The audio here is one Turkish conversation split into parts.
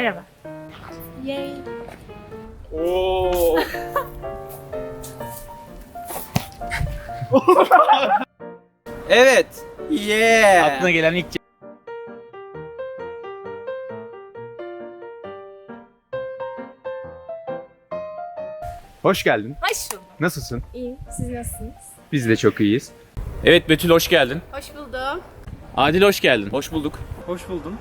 Merhaba. Yay. Oo. Evet. Yeah. Aklına gelen ilk Hoş geldin. Hoş bulduk. Nasılsın? İyiyim. Siz nasılsınız? Biz de çok iyiyiz. Evet Betül hoş geldin. Hoş buldum. Adil hoş geldin. Hoş bulduk. Hoş buldum.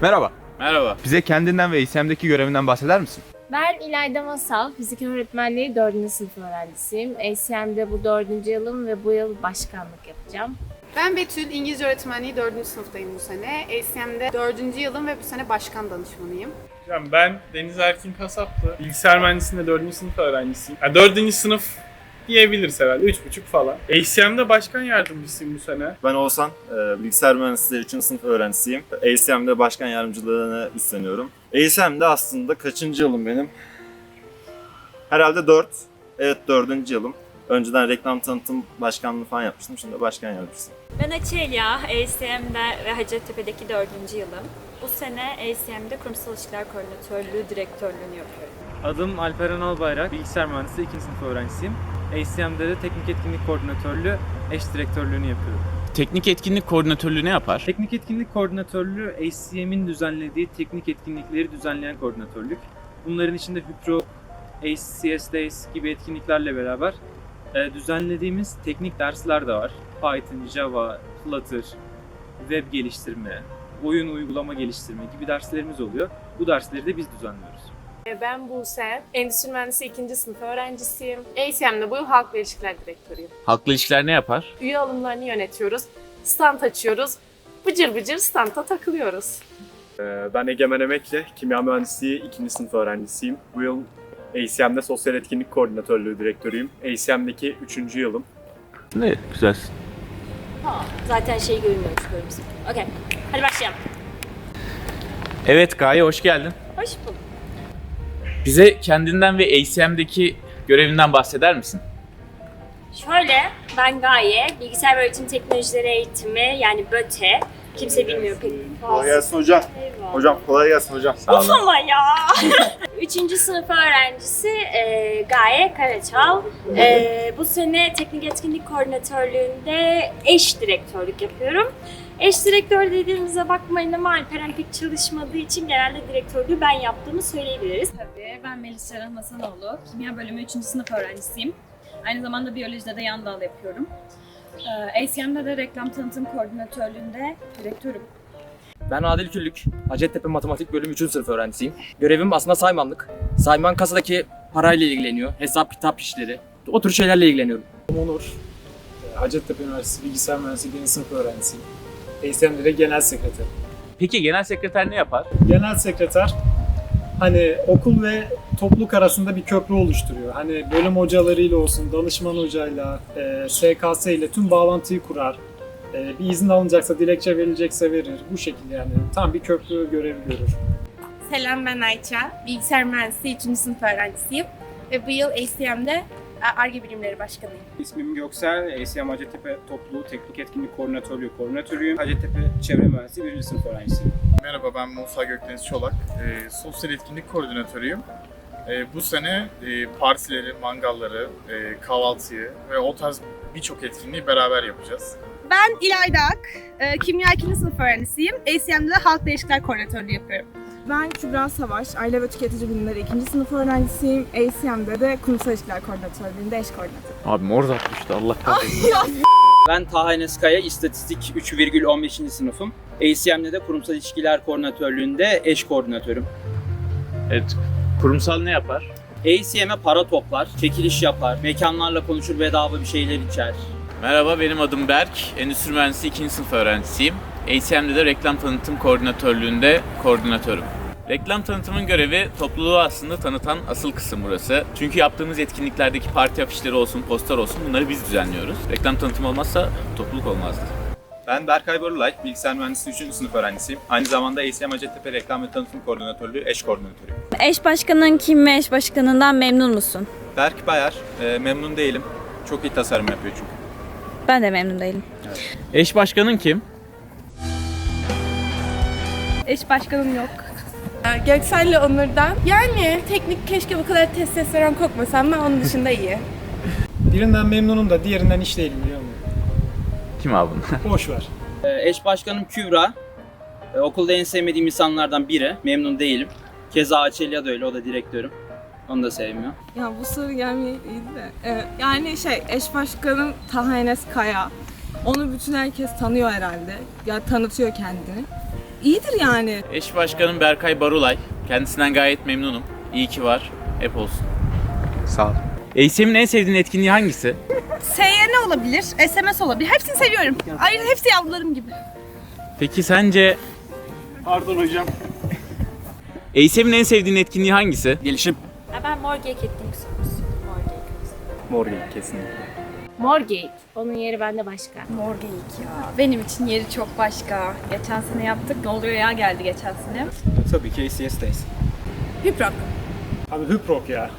Merhaba. Merhaba. Bize kendinden ve ACM'deki görevinden bahseder misin? Ben İlayda Masal, fizik öğretmenliği 4. sınıf öğrencisiyim. ACM'de bu 4. yılım ve bu yıl başkanlık yapacağım. Ben Betül, İngilizce öğretmenliği 4. sınıftayım bu sene. ACM'de 4. yılım ve bu sene başkan danışmanıyım. Ben Deniz Erkin Kasaplı. Bilgisayar mühendisliğinde 4. sınıf öğrencisiyim. Yani 4. sınıf diyebiliriz herhalde. 3,5 falan. ACM'de başkan yardımcısıyım bu sene. Ben Oğuzhan, e, bilgisayar mühendisliği 3. sınıf öğrencisiyim. ACM'de başkan yardımcılığını üstleniyorum. ACM'de aslında kaçıncı yılım benim? Herhalde 4. Evet 4. yılım. Önceden reklam tanıtım başkanlığı falan yapmıştım. Şimdi başkan yardımcısıyım. Ben Açelya, ACM'de ve Hacettepe'deki dördüncü yılım. Bu sene ACM'de Kurumsal İlişkiler Koordinatörlüğü Direktörlüğünü yapıyorum. Adım Alperen Albayrak, bilgisayar mühendisliği 2. sınıf öğrencisiyim. ACM'de de teknik etkinlik koordinatörlüğü, eş direktörlüğünü yapıyorum. Teknik etkinlik koordinatörlüğü ne yapar? Teknik etkinlik koordinatörlüğü ACM'in düzenlediği teknik etkinlikleri düzenleyen koordinatörlük. Bunların içinde Hüpro, ACS Days gibi etkinliklerle beraber e, düzenlediğimiz teknik dersler de var. Python, Java, Flutter, web geliştirme, oyun uygulama geliştirme gibi derslerimiz oluyor. Bu dersleri de biz düzenliyoruz. Ben Buse, Endüstri Mühendisi 2. sınıf öğrencisiyim. ACM'de bu yıl Halkla İlişkiler Direktörüyüm. Halkla ilişkiler ne yapar? Üye alımlarını yönetiyoruz, stand açıyoruz, bıcır bıcır standa takılıyoruz. Ben Egemen Emekle, kimya mühendisliği 2. sınıf öğrencisiyim. Bu yıl ACM'de sosyal etkinlik koordinatörlüğü direktörüyüm. ACM'deki 3. yılım. Ne güzelsin. Zaten şey görünmüyormuş bölümümüzde. Okey, hadi başlayalım. Evet Gaye hoş geldin. Hoş bulduk. Bize kendinden ve ACM'deki görevinden bahseder misin? Şöyle, ben Gaye, Bilgisayar ve Öğretim Teknolojileri Eğitimi yani BÖTE. Kimse bilmiyor pek Kolay gelsin hocam. Eyvallah. Hocam kolay gelsin hocam. Sağ olun. Ama ya. Üçüncü sınıf öğrencisi e, Gaye Karaçal. E, bu sene teknik etkinlik koordinatörlüğünde eş direktörlük yapıyorum. Eş direktör dediğimize bakmayın ama Alperen pek çalışmadığı için genelde direktörlüğü ben yaptığımı söyleyebiliriz. Tabii. Ben Melis Şerah Hasanoğlu. Kimya bölümü 3. sınıf öğrencisiyim. Aynı zamanda biyolojide de yan dal yapıyorum. Ee, ACM'de de reklam tanıtım koordinatörlüğünde direktörüm. Ben Adil Küllük. Hacettepe Matematik Bölümü 3. sınıf öğrencisiyim. Görevim aslında saymanlık. Sayman kasadaki parayla ilgileniyor. Hesap kitap işleri. O tür şeylerle ilgileniyorum. Onur, Hacettepe Üniversitesi Bilgisayar Mühendisliği 1. sınıf öğrencisiyim. ACM'de de genel sekreter. Peki genel sekreter ne yapar? genel sekreter hani okul ve topluluk arasında bir köprü oluşturuyor. Hani bölüm hocalarıyla olsun, danışman hocayla, e, SKS ile tüm bağlantıyı kurar. E, bir izin alınacaksa, dilekçe verilecekse verir. Bu şekilde yani tam bir köprü görevi görür. Selam ben Ayça, Bilgisayar Mühendisliği 3. sınıf öğrencisiyim. Ve bu yıl ACM'de ARGE bilimleri başkanıyım. İsmim Göksel, ACM Hacettepe Topluluğu Teknik Etkinlik Koordinatörlüğü Koordinatörüyüm. Hacettepe Çevre Mühendisliği 1. sınıf öğrencisiyim. Merhaba ben Musa Gökdeniz Çolak. Ee, sosyal etkinlik koordinatörüyüm. Ee, bu sene e, partileri, mangalları, e, kahvaltıyı ve o tarz birçok etkinliği beraber yapacağız. Ben İlayda Ak, e, Kimya 2. sınıf öğrencisiyim. ACM'de de Halkla İlişkiler Koordinatörlüğü yapıyorum. Ben Kübra Savaş, Aile ve Tüketici Bilimleri 2. sınıf öğrencisiyim. ACM'de de Kurumsal İlişkiler Koordinatörlüğünde eş koordinatör. Abi mor düştü Allah kahretsin. Ben Taha Enes Kaya, İstatistik 3,15. sınıfım. ACM'de de Kurumsal İlişkiler Koordinatörlüğünde eş koordinatörüm. evet. Kurumsal ne yapar? ACM'e para toplar, çekiliş yapar, mekanlarla konuşur bedava bir şeyler içer. Merhaba benim adım Berk. Endüstri Mühendisliği 2. sınıf öğrencisiyim. ACM'de de reklam tanıtım koordinatörlüğünde koordinatörüm. Reklam tanıtımın görevi topluluğu aslında tanıtan asıl kısım burası. Çünkü yaptığımız etkinliklerdeki parti afişleri olsun, poster olsun bunları biz düzenliyoruz. Reklam tanıtımı olmazsa topluluk olmazdı. Ben Berkay Borulay, bilgisayar mühendisliği 3. sınıf öğrencisiyim. Aynı zamanda ACM Hacettepe Reklam ve Tanıtım Koordinatörlüğü eş koordinatörüyüm. Eş başkanın kim ve eş başkanından memnun musun? Berk Bayar, e, memnun değilim. Çok iyi tasarım yapıyor çünkü. Ben de memnun değilim. Eş başkanın kim? Eş başkanım yok. Ee, Göksel'le Onur'dan. Yani teknik keşke bu kadar testosteron kokmasam ama onun dışında iyi. Birinden memnunum da diğerinden hiç değilim biliyor musun? Kim abi bunlar? Boş ver. Ee, eş başkanım Kübra. Ee, okulda en sevmediğim insanlardan biri. Memnun değilim. Keza Açelya da öyle, o da direktörüm. Onu da sevmiyor. Ya bu soru gelmeyeydi de. Ee, yani şey eş başkanım Taha Enes Kaya. Onu bütün herkes tanıyor herhalde. Ya tanıtıyor kendini. İyidir yani. Eş başkanım Berkay Barulay. Kendisinden gayet memnunum. İyi ki var. Hep olsun. Sağ ol. ACM'in en sevdiğin etkinliği hangisi? SYN olabilir, SMS olabilir. Hepsini seviyorum. Ayrı hepsi yavrularım gibi. Peki sence Pardon hocam. ACM'in en sevdiğin etkinliği hangisi? Gelişim. Morgage etkinlik sorumlusuyum. Morgage. Morgan kesinlikle. Morgate. Onun yeri bende başka. Morgate ya. Benim için yeri çok başka. Geçen sene yaptık. Ne oluyor ya geldi geçen sene. Tabii ki ACS'deyiz. Hüprok. Abi Hüprok ya.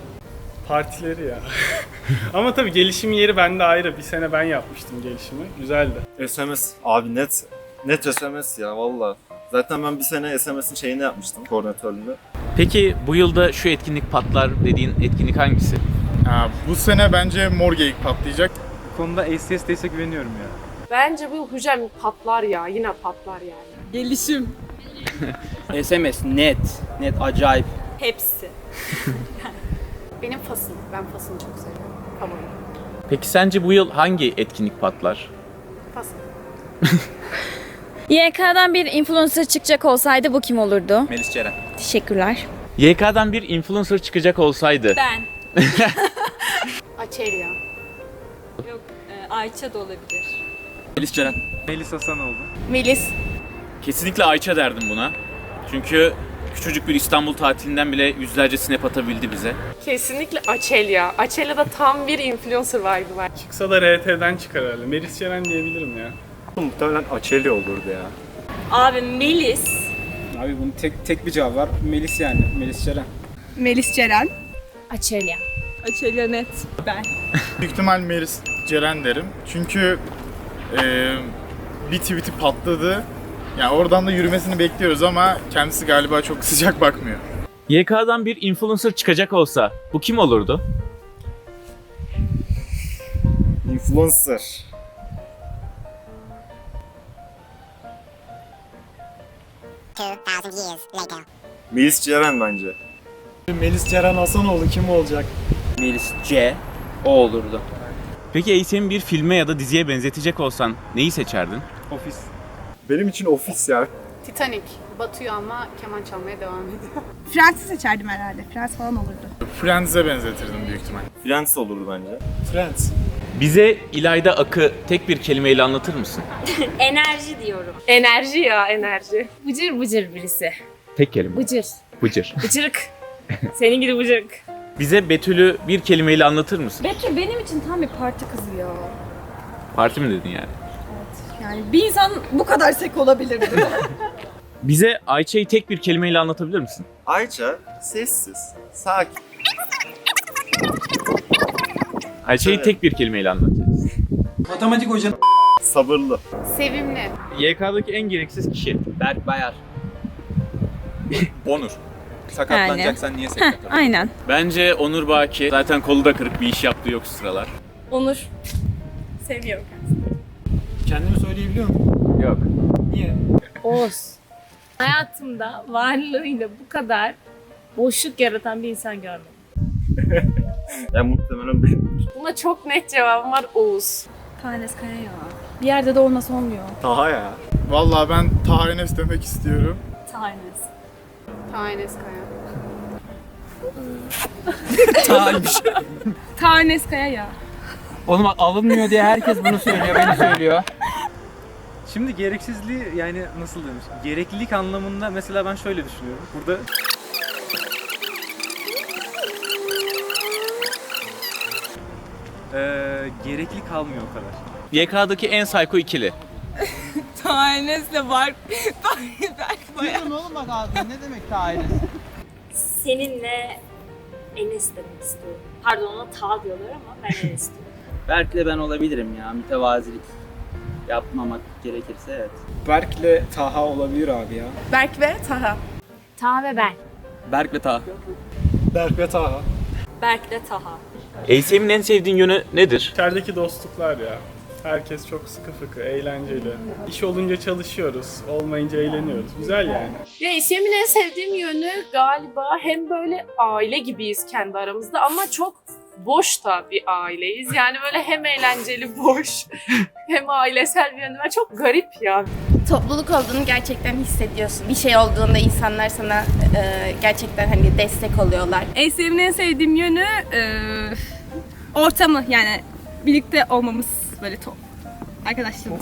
Partileri ya. Ama tabii gelişim yeri bende ayrı. Bir sene ben yapmıştım gelişimi. Güzeldi. SMS abi net net SMS ya valla. Zaten ben bir sene SMS'in şeyini yapmıştım koordinatörlüğünü. Peki bu yılda şu etkinlik patlar dediğin etkinlik hangisi? Ha, bu sene bence Morgate patlayacak. Bu konuda ACS Days'e güveniyorum ya. Bence bu hücrem patlar ya. Yine patlar yani. Gelişim. SMS net, net acayip. Hepsi. Benim fasım. Ben fasını çok seviyorum. Favorim. Peki sence bu yıl hangi etkinlik patlar? Fasım. YK'dan bir influencer çıkacak olsaydı bu kim olurdu? Melis Ceren. Teşekkürler. YK'dan bir influencer çıkacak olsaydı Ben. Açelya. Yok Ayça da olabilir. Melis Ceren. Melis Hasanoğlu. Melis. kesinlikle Ayça derdim buna. Çünkü küçücük bir İstanbul tatilinden bile yüzlerce snap atabildi bize. Kesinlikle Açelya. Açelya'da tam bir influencer vibe'ı var. Çıksa da RT'den çıkar herhalde. Melis Ceren diyebilirim ya. Muhtemelen Açeli olurdu ya. Abi Melis. Abi bunun tek tek bir cevabı var. Melis yani. Melis Ceren. Melis Ceren. Açelya. Açelya net. Ben. Büyük ihtimal Melis Ceren derim. Çünkü e, bir tweet'i patladı. Yani oradan da yürümesini bekliyoruz ama kendisi galiba çok sıcak bakmıyor. YK'dan bir influencer çıkacak olsa bu kim olurdu? Influencer. Melis Ceren bence. Melis Ceren Hasanoğlu kim olacak? Melis C. O olurdu. Peki ACM'i bir filme ya da diziye benzetecek olsan neyi seçerdin? Ofis. Benim için ofis ya. Titanic. Batıyor ama keman çalmaya devam ediyor. Fransız seçerdim herhalde. Frans falan olurdu. Friends'e benzetirdim büyük ihtimal. Friends olurdu bence. Friends. Bize İlayda Akı tek bir kelimeyle anlatır mısın? Enerji diyorum. Enerji ya enerji. Bıcır bıcır birisi. Tek kelime. Bıcır. Bıcır. Bıcırık. Senin gibi bıcırık. Bize Betül'ü bir kelimeyle anlatır mısın? Betül benim için tam bir parti kızı ya. Parti mi dedin yani? Yani bir insan bu kadar sek olabilirdi. Bize Ayça'yı tek bir kelimeyle anlatabilir misin? Ayça sessiz, sakin. Ayça'yı Evet. tek bir kelimeyle anlatacağız. Matematik hocam. Sabırlı. Sevimli. YK'daki en gereksiz kişi. Berk Bayar. Onur. Sakatlanacaksan niye Aynen. Bence Onur Baki. Zaten kolu da kırık bir iş yaptığı yok şu sıralar. Onur. Seviyorum. Kendimi söyleyebiliyor muyum? Yok. Niye? Oğuz. Hayatımda varlığıyla bu kadar boşluk yaratan bir insan görmedim. Yani muhtemelen benim. Buna çok net cevabım var Oğuz. Tanes Kaya ya. Bir yerde de olmasa olmuyor. Taha ya. Vallahi ben Taha Enes demek istiyorum. Tanes. Tanes Kaya. Tanes Kaya ya. Oğlum alınmıyor diye herkes bunu söylüyor, beni söylüyor. Şimdi gereksizliği yani nasıl demiş? Gereklilik anlamında mesela ben şöyle düşünüyorum. Burada Ee, gerekli kalmıyor o kadar. YK'daki en psycho ikili. Taha Enes'le Berk. Berk Baya. Seninle Enes demek istiyorum. Pardon ona Ta diyorlar ama ben Enes diyorum. Berk'le ben olabilirim ya, mütevazilik yapmamak gerekirse evet. Berk'le Taha olabilir abi ya. Berk ve Taha. Taha ve ben. Berk ve Taha. Berk ve Taha. Berk de Taha. ACM'in en sevdiğin yönü nedir? İçerideki dostluklar ya. Herkes çok sıkı fıkı, eğlenceli. İş olunca çalışıyoruz, olmayınca eğleniyoruz. Güzel yani. Ya İSYM'in en sevdiğim yönü galiba hem böyle aile gibiyiz kendi aramızda ama çok boş da bir aileyiz. Yani böyle hem eğlenceli boş hem ailesel bir yönü var. Çok garip ya. Topluluk olduğunu gerçekten hissediyorsun. Bir şey olduğunda insanlar sana e, gerçekten hani destek oluyorlar. ACM'in en sevdiğim yönü e, ortamı yani birlikte olmamız böyle top. Arkadaşlığımız.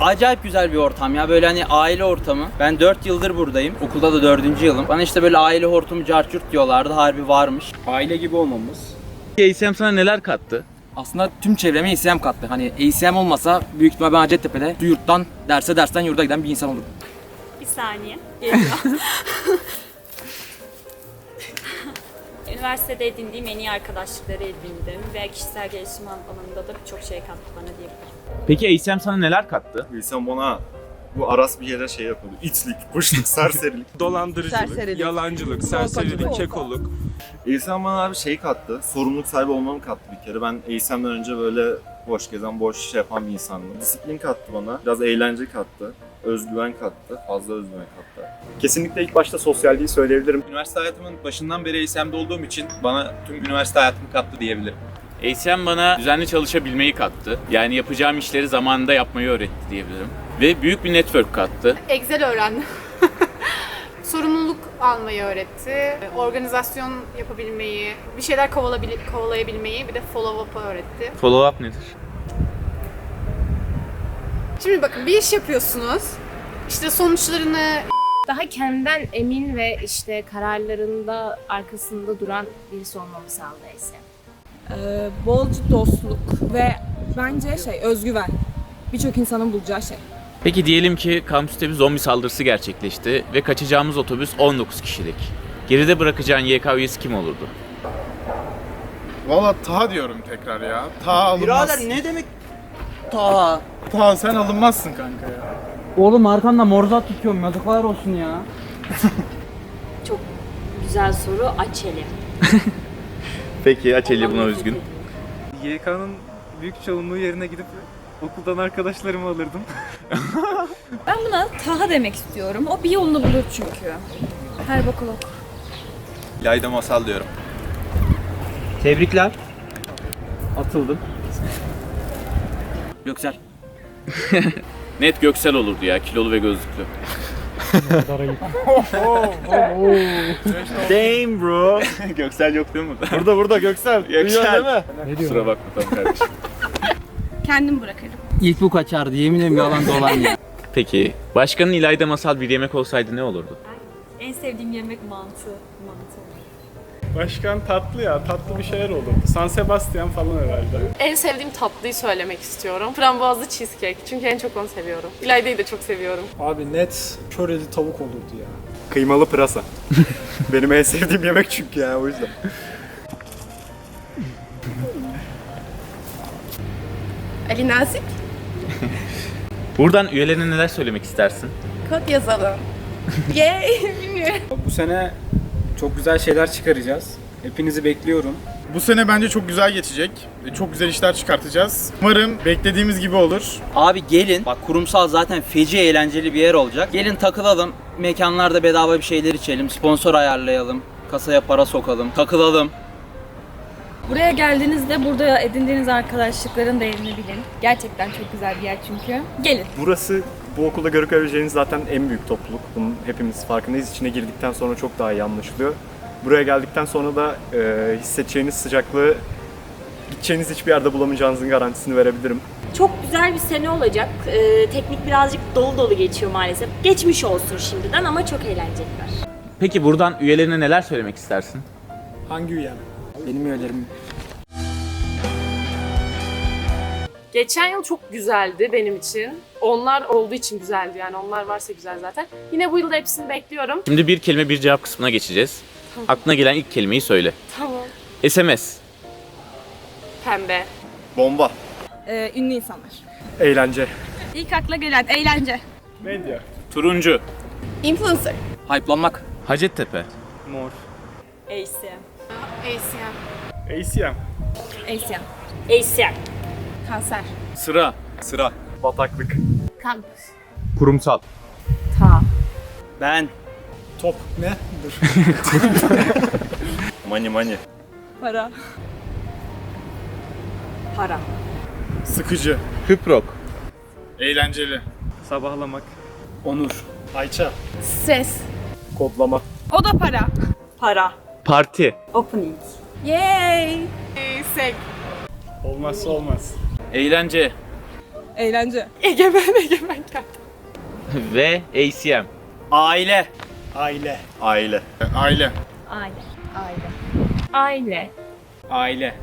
Acayip güzel bir ortam ya böyle hani aile ortamı. Ben 4 yıldır buradayım. Okulda da 4. yılım. Bana işte böyle aile ortamı carçurt diyorlardı. Harbi varmış. Aile gibi olmamız. ACM sana neler kattı? Aslında tüm çevreme ACM kattı. Hani ACM olmasa büyük ihtimal ben Hacettepe'de yurttan derse dersten yurda giden bir insan olurdum. Bir saniye. Geliyor. Üniversitede edindiğim en iyi arkadaşlıkları edindim ve kişisel gelişim alanında da birçok şey kattı bana diyebilirim. Peki ACM sana neler kattı? Wilson bana bu Aras bir yere şey yapıyordu. İçlik, kuşluk, serserilik. Dolandırıcılık, Serserilik. yalancılık, serserilik, kekoluk. ASM bana abi şey kattı. Sorumluluk sahibi olmamı kattı bir kere. Ben ASM'den önce böyle boş gezen, boş iş yapan bir insandım. Disiplin kattı bana. Biraz eğlence kattı. Özgüven kattı. Fazla özgüven kattı. Kesinlikle ilk başta sosyalliği söyleyebilirim. Üniversite hayatımın başından beri ASM'de olduğum için bana tüm üniversite hayatımı kattı diyebilirim. ACM bana düzenli çalışabilmeyi kattı. Yani yapacağım işleri zamanında yapmayı öğretti diyebilirim. Ve büyük bir network kattı. Excel öğrendim. Sorumluluk almayı öğretti. Organizasyon yapabilmeyi, bir şeyler kovalabil- kovalayabilmeyi, bir de follow up'ı öğretti. Follow up nedir? Şimdi bakın bir iş yapıyorsunuz. İşte sonuçlarını Daha kendinden emin ve işte kararlarında arkasında duran birisi olmamı sağladı Bolca dostluk ve bence şey özgüven. Birçok insanın bulacağı şey. Peki diyelim ki kampüste bir zombi saldırısı gerçekleşti ve kaçacağımız otobüs 19 kişilik. Geride bırakacağın YK üyesi kim olurdu? Valla Taha diyorum tekrar ya. Taha alınmaz. ne demek Taha? Taha sen alınmazsın kanka ya. Oğlum arkamda morzat tutuyorum yazıklar olsun ya. Çok güzel soru. Açeli. Peki Açeli buna üzgün. YK'nın büyük çoğunluğu yerine gidip okuldan arkadaşlarımı alırdım. Ben buna Taha demek istiyorum. O bir yolunu bulur çünkü. Her bakalım. Layda masal diyorum. Tebrikler. Atıldım. Göksel. Net Göksel olurdu ya kilolu ve gözlüklü. Damn bro. Göksel yok değil mi burada? Burada burada Göksel. Duyuyorsun değil mi? Kusura bakma tamam kardeşim. Kendim bırakırım. İlk bu kaçardı yemin ederim yalan dolan ya. Peki başkanın İlayda Masal bir yemek olsaydı ne olurdu? En sevdiğim yemek mantı. Mantı. Başkan tatlı ya, tatlı bir şeyler olurdu. San Sebastian falan herhalde. En sevdiğim tatlıyı söylemek istiyorum. Frambuazlı cheesecake. Çünkü en çok onu seviyorum. İlayda'yı da çok seviyorum. Abi net köreli tavuk olurdu ya. Kıymalı pırasa. Benim en sevdiğim yemek çünkü ya o yüzden. Ali Nazik Buradan üyelerine neler söylemek istersin? kod yazalım. Yay! Bilmiyorum. Bu sene çok güzel şeyler çıkaracağız. Hepinizi bekliyorum. Bu sene bence çok güzel geçecek. E, Çok güzel işler çıkartacağız. Umarım beklediğimiz gibi olur. Abi gelin. Bak kurumsal zaten feci eğlenceli bir yer olacak. Gelin takılalım. Mekanlarda bedava bir şeyler içelim. Sponsor ayarlayalım. Kasaya para sokalım. Takılalım. Buraya geldiğinizde burada edindiğiniz arkadaşlıkların değerini bilin. Gerçekten çok güzel bir yer çünkü. Gelin. Burası bu okulda görebileceğiniz zaten en büyük topluluk. Bunun hepimiz farkındayız. İçine girdikten sonra çok daha iyi anlaşılıyor. Buraya geldikten sonra da e, hissedeceğiniz sıcaklığı gideceğiniz hiçbir yerde bulamayacağınızın garantisini verebilirim. Çok güzel bir sene olacak. Ee, teknik birazcık dolu dolu geçiyor maalesef. Geçmiş olsun şimdiden ama çok eğlenecekler. Peki buradan üyelerine neler söylemek istersin? Hangi üyem? Benim üyelerim. Geçen yıl çok güzeldi benim için. Onlar olduğu için güzeldi yani. Onlar varsa güzel zaten. Yine bu yılda hepsini bekliyorum. Şimdi bir kelime bir cevap kısmına geçeceğiz. Aklına gelen ilk kelimeyi söyle. Tamam. SMS. Pembe. Bomba. Ee, ünlü insanlar. Eğlence. İlk akla gelen eğlence. Medya. Turuncu. Influencer. Hype'lanmak. Hacettepe. Mor. ACM. ACM. ACM. ASEAN. ACM. Kanser. Sıra. Sıra. Bataklık. Kampüs. Kurumsal. Ta. Ben. Top ne? Dur. Money money. Para. Para. Sıkıcı. Hüprok. Eğlenceli. Sabahlamak. Onur. Ayça. Ses. Kodlama. O da para. Para. Parti. Opening. Yay! Sek. Olmazsa olmaz. Eğlence. Eğlence. Egemen egemen geldi. Ve ACM. Aile. Aile. Aile. Aile. Aile. Aile. Aile. Aile.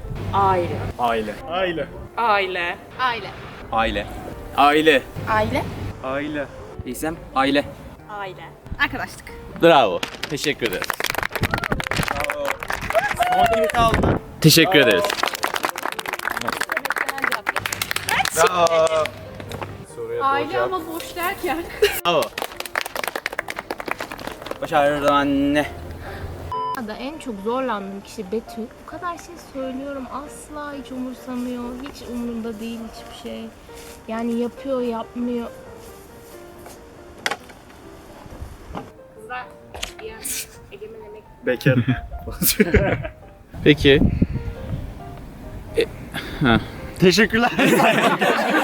Aile. Aile. Aile. Aile. Aile. Aile. Aile. Aile. ACM. Aile. Aile. Arkadaşlık. Bravo. Teşekkür ederiz. Teşekkür ederiz. Aile ama boş derken. Bravo. Başardın anne. Da en çok zorlandığım kişi Betül. Bu kadar şey söylüyorum asla hiç umursamıyor. Hiç umurunda değil hiçbir şey. Yani yapıyor yapmıyor. Kızlar. Egemen emek. Bekar. Peki. E. Teşekkürler.